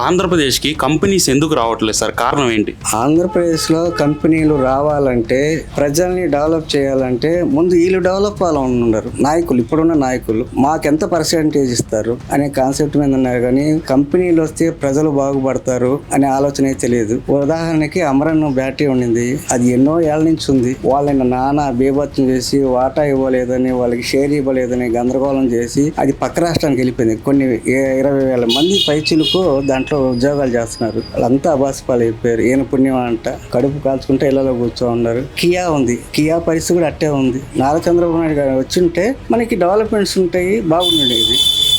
ఆంధ్రప్రదేశ్కి కంపెనీస్ ఎందుకు రావట్లేదు సార్? కారణం ఏంటి? ఆంధ్రప్రదేశ్లో కంపెనీలు రావాలంటే ప్రజల్ని డెవలప్ చేయాలంటే ముందు వీళ్ళు డెవలప్ అవ్వాలని ఉన్నారు నాయకులు ఇప్పుడున్న నాయకులు మాకెంత పర్సెంటేజ్ ఇస్తారు అనే కాన్సెప్ట్ మీద ఉన్నారు. కానీ కంపెనీలు వస్తే ప్రజలు బాగుపడతారు అనే ఆలోచన అయితే తెలియదు ఉదాహరణకి అమరన్ బ్యాటరీ ఉండింది అది ఎన్నో ఏళ్ళ నుంచి ఉంది. వాళ్ళని నానా బీభత్సం చేసి వాటా ఇవ్వలేదని వాళ్ళకి షేర్ ఇవ్వలేదని గందరగోళం చేసి అది పక్క రాష్ట్రానికి వెళ్ళిపోయింది. కొన్ని ఏ- ఇరవై వేల మంది పైచులకు దాంట్లో ఉద్యోగాలు చేస్తున్నారు. వాళ్ళంతా అబాసిపాలు అయిపోయారు. ఈయన పుణ్యం అంట. కడుపు కాల్చుకుంటే ఇళ్ళలో కూర్చో ఉన్నారు కియా ఉంది. కియా పరిస్థితి కూడా అట్టే ఉంది. నారా చంద్రబాబు నాయుడు గారు వచ్చింటే మనకి డెవలప్మెంట్స్ ఉంటాయి బాగుండేది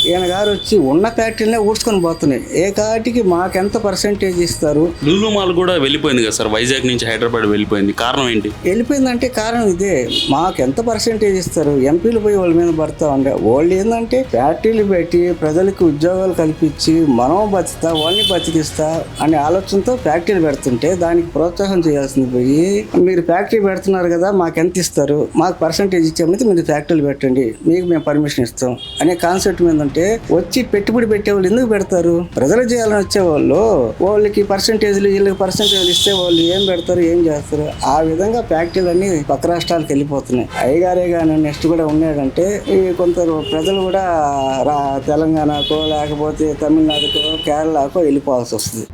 ఈయన గారు వచ్చి ఉన్న ఫ్యాక్టరీనే ఊడ్చుకొని పోతున్నాయి. ఏ కాటికి మాకెంత పర్సెంటేజ్ ఇస్తారు? లులు మాల్ కూడా వెళ్ళిపోయింది కదా సార్. వైజాగ్ నుంచి హైదరాబాద్ వెళ్ళిపోయింది. కారణం ఏంటి? వెళ్ళిపోయిందంటే కారణం ఇదే. మాకు ఎంత పర్సెంటేజ్ ఇస్తారు? ఎంపీలు పోయి వాళ్ళ మీద పడతా ఉండే వాళ్ళు ఏంటంటే ఫ్యాక్టరీలు పెట్టి ప్రజలకు ఉద్యోగాలు కల్పించి మనం బతుకుతా వాళ్ళని బతికిస్తా అనే ఆలోచనతో ఫ్యాక్టరీలు పెడుతుంటే దానికి ప్రోత్సాహం చేయాల్సింది పోయి మీరు ఫ్యాక్టరీ పెడుతున్నారు కదా మాకు ఎంత ఇస్తారు? మాకు పర్సెంటేజ్ ఇచ్చామైతే మీరు ఫ్యాక్టరీలు పెట్టండి. మీకు మేము పర్మిషన్ ఇస్తాం అనే కాన్సెప్ట్ మీద ఉంటే వచ్చి పెట్టుబడి పెట్టే వాళ్ళు ఎందుకు పెడతారు? ప్రజలు చేయాలని వచ్చేవాళ్ళు వాళ్ళకి పర్సెంటేజ్లు వీళ్ళకి పర్సంటేజ్లు ఇస్తే వాళ్ళు ఏం పెడతారు ఏం చేస్తారు? ఆ విధంగా ఫ్యాక్టరీలు అన్ని పక్క రాష్ట్రాలకు వెళ్ళిపోతున్నాయి. అయ్యగారే కానీ నెక్స్ట్ కూడా ఉన్నాడంటే కొంత ప్రజలు కూడా రా తెలంగాణకో లేకపోతే తమిళనాడుకో కేరళకో వెళ్ళిపోవాల్సి వస్తుంది.